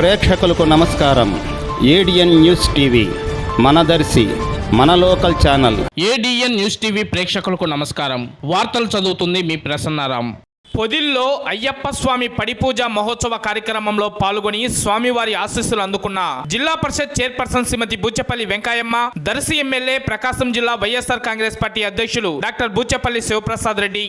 ప్రేక్షకులకు నమస్కారం. ADN news TV మనదర్శి మన local channel. ADN news TV ప్రేక్షకులకు నమస్కారం. వార్తలు చదువుతుంది మీ ప్రసన్నారాం. పొదిల్లో అయ్యప్ప స్వామి పడిపూజ మహోత్సవ కార్యక్రమంలో పాల్గొని స్వామివారి ఆశీస్సులు అందుకున్న జిల్లా పరిషత్ చైర్పర్సన్ శ్రీమతి బూచపల్లి వెంకయ్యమ్మ దర్శి ఎమ్మెల్యే ప్రకాశం జిల్లా వైఎస్ఆర్ కాంగ్రెస్ పార్టీ అధ్యక్షులు డాక్టర్ బూచపల్లి శివప్రసాద్ రెడ్డి.